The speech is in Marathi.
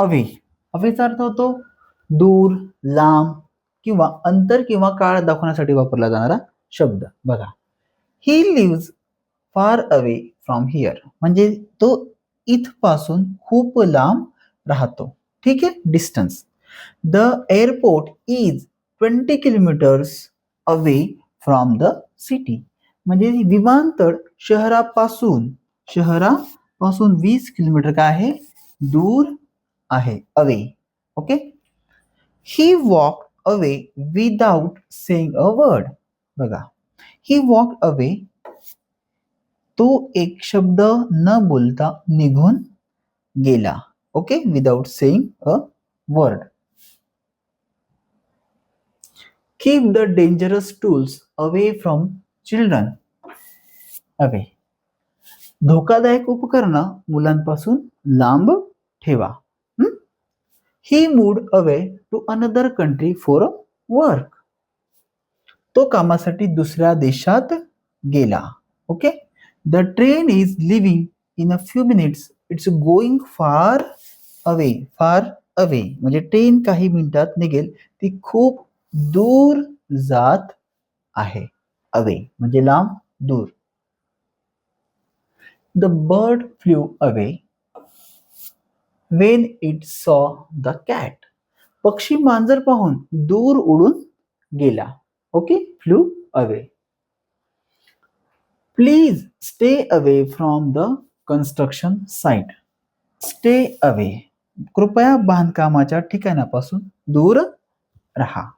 अवे. अवेचा अर्थ होतो दूर लांब किंवा अंतर किंवा काळ दाखवण्यासाठी वापरला जाणारा शब्द. बघा. He lives far away from here म्हणजे तो इथपासून खूप लांब राहतो. ठीक आहे? Distance the airport is twenty kilometres away from the city म्हणजे विमानतळ शहरापासून शहरापासून वीस किलोमीटर काय आहे? दूर आहे. Away okay he walk away without saying a word बघा. ही वॉक अवे तो एक शब्द न बोलता निघून गेला. Okay without saying a word keep the dangerous tools away from children away धोकादायक उपकरणं मुलांपासून लांब ठेवा. He moved away to another country for a work तो कामासाठी दुसऱ्या देशात गेला. Okay the train is leaving in a few minutes it's going far away far away म्हणजे ट्रेन काही मिनिटात निघेल. ती खूप दूर जात आहे. अवे म्हणजे लांब दूर. The bird flew away when it saw the cat पक्षी मांजर पाहून दूर उडून गेला. Okay flew away please stay away from the construction site stay away कृपया बांधकामाच्या ठिकाणापासून दूर राहा.